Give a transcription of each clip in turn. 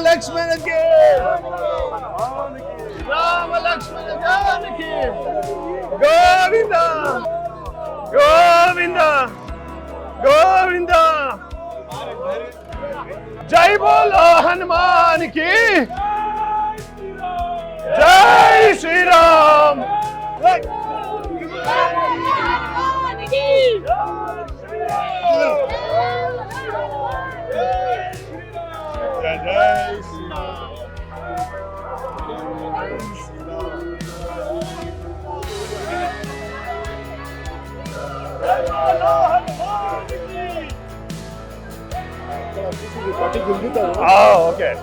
రామ లక్ష్మణకి రామ లక్ష్మణ జానకి గోవింద గోవింద గోవింద. జై బోలో హనుమాన్కి జై శ్రీరామ్. జై శ్రీరామ్. Oh, okay.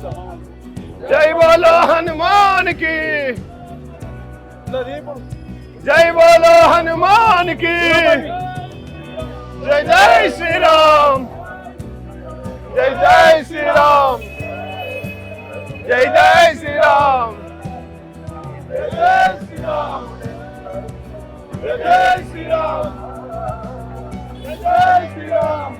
జై బోలో హనుమానికి. జై బోలో హనుమానికి. జై జై శ్రీరామ్. జై జై శ్రీరామ్. జై జై శ్రీరామ్. జై జై శ్రీరామ్. జై జై శ్రీరామ్. జై జై శ్రీరామ్.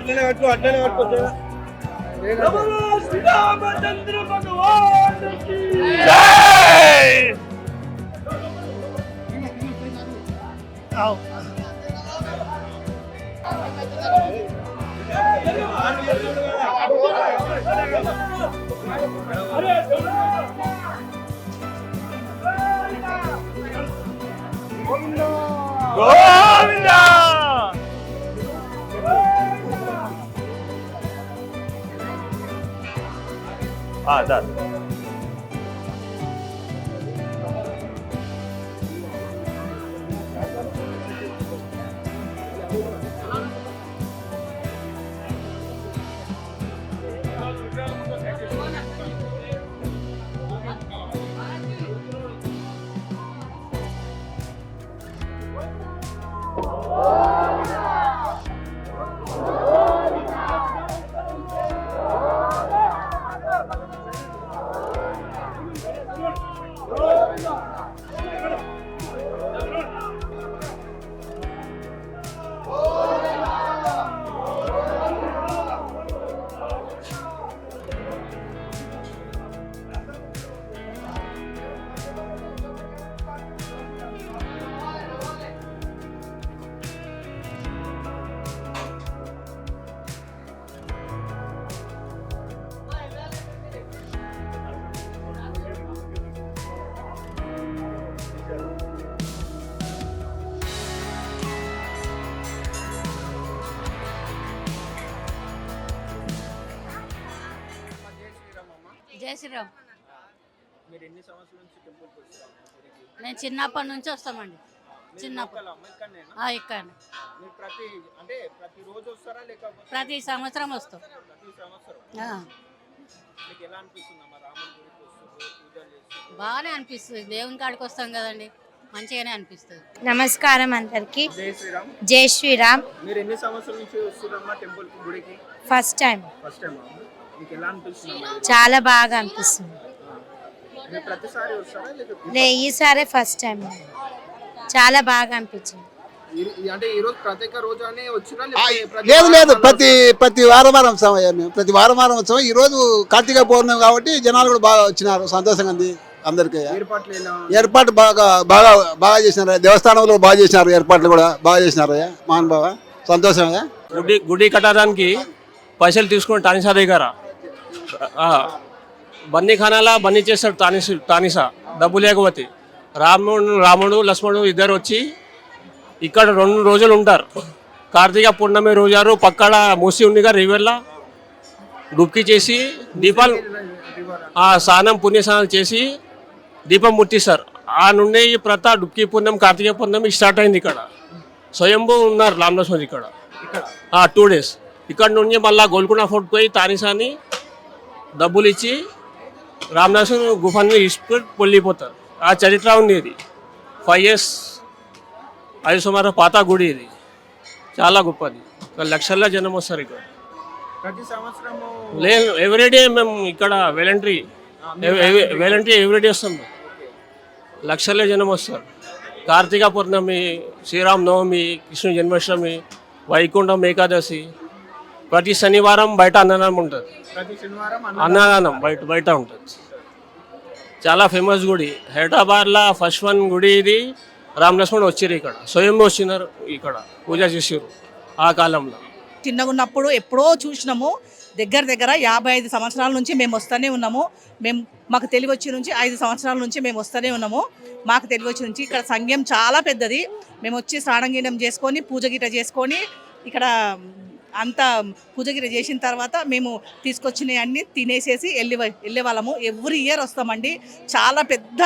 అట్లనే పట్టుకో అట్లనే పట్టుకో జై గోవింద 啊这 శ్రీరామ్ మీరు ఎన్ని సంవత్సరాల నుంచి టెంపుల్కి వస్తారు నేను చిన్నప్పటి నుంచి వస్తామండి. చిన్నప్పుడు ఇక్కడ ప్రతి అంటే ప్రతి రోజు వస్తారా లేకపోతే? ప్రతి సంవత్సరం వస్తాం. ప్రతి సంవత్సరం? ఆ, మీకు ఎలా అనిపిస్తుంది అమ్మ రాముడి గుడికి వస్తున్నారు పూజలు చేస్తున్నారు బాగానే అనిపిస్తుంది. దేవుని కాడికి వస్తాం కదండి. మంచిగానే అనిపిస్తుంది. నమస్కారం అందరికి. జై శ్రీరామ్. జై శ్రీరామ్. మీరు ఎన్ని సంవత్సరాల నుంచి వస్తున్నారమ్మా టెంపుల్కి గుడికి? ఫస్ట్ టైం ఫస్ట్ టైం చాలా బాగా అనిపిస్తుంది. లే ఈసారి ఫస్ట్ టైం. చాలా బాగా అనిపించింది. లేదు లేదు ప్రతి ప్రతి వారం వారం మేము ప్రతి వారం వారం వస్తాం ఈ రోజు కార్తీక పౌర్ణమి కాబట్టి జనాలు కూడా బాగా వచ్చినారు సంతోషంగా ఉంది అందరికీ? ఏర్పాటు బాగా బాగా బాగా చేసినారు దేవస్థానంలో బాగా చేసినారు ఏర్పాట్లు కూడా బాగా చేసినారు అయ్యా మోహన్ బాబా సంతోషం అయ్యా గుడి గుడి కట్టడానికి పైసలు తీసుకుని తానిసా దగ్గర ఆ, బన్నీ ఖానాలా బన్నీ చేస్తాడు తానిస తానిసా డబ్బు లేకపోతే. రాముడు రాముడు లక్ష్మణుడు ఇద్దరు వచ్చి ఇక్కడ రెండు రోజులు ఉంటారు. కార్తీక పూర్ణమి రోజారు పక్కన మూసి ఉందిగా రివర్లా డుబ్కి చేసి దీపాలు ఆ స్నానం పుణ్య స్నానం చేసి దీపం ముట్టిస్తారు. ఆ నుండి ఈ ప్రత డుబ్కి పూర్ణం కార్తీక పూర్ణమి స్టార్ట్ అయింది ఇక్కడ. స్వయంభూ ఉన్నారు రామలక్ష్మణ్ ఇక్కడ. టూ డేస్ ఇక్కడ నుండి మళ్ళా గోల్కొండ ఫోర్ట్ పోయి తానిసాని డబ్బులు ఇచ్చి రామదాసు గుఫాన్ని ఇసుపెట్టి వెళ్ళిపోతారు. ఆ చరిత్ర ఉంది ఇది. ఫైవ్ ఇయర్స్ ఐదు సుమారు పాత గుడి ఇది. చాలా గొప్పది. ఒక లక్షల్లో జనం వస్తారు ఇక్కడ. ప్రతి సంవత్సరము లేదు ఎవ్రీడే మేము ఇక్కడ వెలంటరీ వెలంటరీ ఎవ్రీడే వస్తాం. లక్షల్లో జనం వస్తారు. కార్తీక పౌర్ణమి శ్రీరామ్ నవమి కృష్ణ జన్మాష్టమి వైకుంఠం ఏకాదశి ప్రతి శనివారం బయట అన్నదానం ఉంటుంది. ప్రతి శనివారం అన్న అన్నదానం బయట బయట ఉంటుంది. చాలా ఫేమస్ గుడి. హైదరాబాద్లో ఫస్ట్ వన్ గుడి ఇది రామ్ లక్ష్మణ్ వచ్చిర్రు ఇక్కడ. స్వయం వచ్చినారు ఇక్కడ. పూజ చేసారు ఆ కాలంలో. చిన్నగా ఉన్నప్పుడు ఎప్పుడో చూసినాము. దగ్గర దగ్గర యాభై ఐదు సంవత్సరాల నుంచి మేము వస్తూనే ఉన్నాము. మేము మాకు తెలివి వచ్చి నుంచి ఐదు సంవత్సరాల నుంచి మేము వస్తూనే ఉన్నాము. మాకు తెలివి వచ్చి నుంచి ఇక్కడ సంఘం చాలా పెద్దది. మేము వచ్చి స్నానం చేసుకొని పూజ గిట చేసుకొని ఇక్కడ అంతా పూజగిరి చేసిన తర్వాత మేము తీసుకొచ్చినవి అన్నీ తినేసేసి వెళ్ళి వెళ్ళే వాళ్ళము. ఎవ్రీ ఇయర్ వస్తామండి. చాలా పెద్ద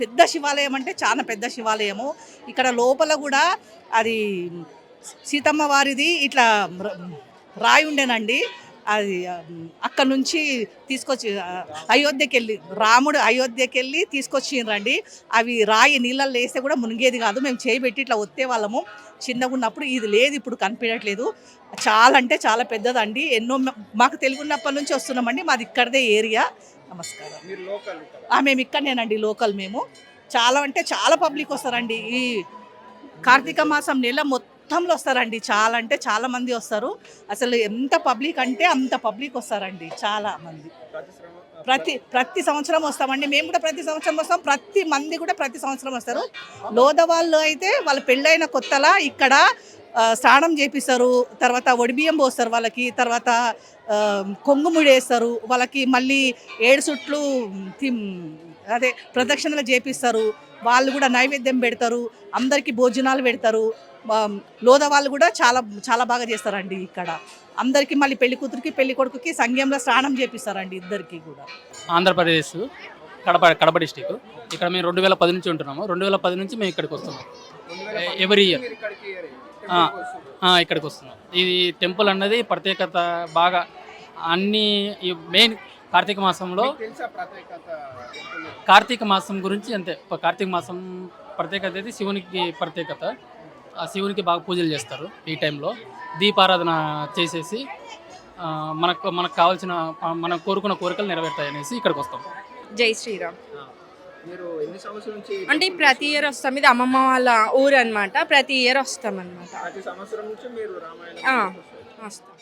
పెద్ద శివాలయం అంటే చాలా పెద్ద శివాలయము. ఇక్కడ లోపల కూడా అది సీతమ్మ వారిది ఇట్లా రాయి ఉండేనండి. అది అక్కడ నుంచి తీసుకొచ్చి అయోధ్యకి వెళ్ళి రాముడు అయోధ్యకి వెళ్ళి తీసుకొచ్చిండ్రండి. అవి రాయి నీళ్ళల్లో వేస్తే కూడా మునిగేది కాదు. మేము చేయబెట్టి ఇట్లా ఒత్తే వాళ్ళము. చిన్నగా ఉన్నప్పుడు ఇది లేదు ఇప్పుడు కనిపించట్లేదు. చాలా అంటే చాలా పెద్దదండి. ఎన్నో మాకు తెలుగున్నప్పటి నుంచి వస్తున్నామండి. మాది ఇక్కడదే ఏరియా. నమస్కారం. మేము ఇక్కడనేనండి లోకల్ మేము. చాలా అంటే చాలా పబ్లిక్ వస్తారండి. ఈ కార్తీక మాసం నెల మొత్తంలో వస్తారండి. చాలా అంటే చాలా మంది వస్తారు. అసలు ఎంత పబ్లిక్ అంటే అంత పబ్లిక్ వస్తారండి. చాలా మంది. ప్రతి ప్రతి సంవత్సరం వస్తామండి. మేము కూడా ప్రతి సంవత్సరం వస్తాం. ప్రతి మంది కూడా ప్రతి సంవత్సరం వస్తారు. లోద వాళ్ళు అయితే వాళ్ళ పెళ్ళైన కొత్తలా ఇక్కడ స్నానం చేపిస్తారు. తర్వాత ఒడిబియ్యం పోస్తారు వాళ్ళకి. తర్వాత ఆ, కొంగుముడి వేస్తారు వాళ్ళకి మళ్ళీ ఏడు చుట్లు అదే ప్రదక్షిణలు చేపిస్తారు. వాళ్ళు కూడా నైవేద్యం పెడతారు. అందరికీ భోజనాలు పెడతారు. లోద వాళ్ళు కూడా చాలా చాలా బాగా చేస్తారండి ఇక్కడ. అందరికీ మళ్ళీ పెళ్ళి కూతురికి పెళ్ళి కొడుకుకి సంఘంలో స్నానం చేపిస్తారండి ఇద్దరికి కూడా. ఆంధ్రప్రదేశ్ కడప కడప డిస్టిక్ ఇక్కడ మేము రెండు వేల పది నుంచి ఉంటున్నాము. రెండు వేల పది నుంచి మేము ఇక్కడికి వస్తున్నాం. ఎవరీ ఇయర్ ఇక్కడికి వస్తున్నాం. ఇది టెంపుల్ అన్నది ప్రత్యేకత బాగా అన్ని ఈ మెయిన్ కార్తీక మాసంలో కార్తీక మాసం గురించి అంతే. కార్తీక మాసం ప్రత్యేకత అయితే శివునికి ప్రత్యేకత. ఆ శివునికి బాగా పూజలు చేస్తారు ఈ టైంలో. దీపారాధన చేసేసి ఆ, మనకు మనకు కావాల్సిన మనం కోరుకున్న కోరికలు నెరవేరుతాయి అనేసి ఇక్కడికి వస్తాం. జై శ్రీరామ్. మీరు ఎన్ని సంవత్సరాల నుంచి ఈ అంటే ప్రతి ఇయర్ వస్తాం. ఇది అమ్మమ్మ వాళ్ళ ఊరు అనమాట ప్రతి ఇయర్ వస్తాం అనమాట ప్రతి సంవత్సరం నుంచి మీరు రామాయణం ఆ. వస్తారు. వస్తాం.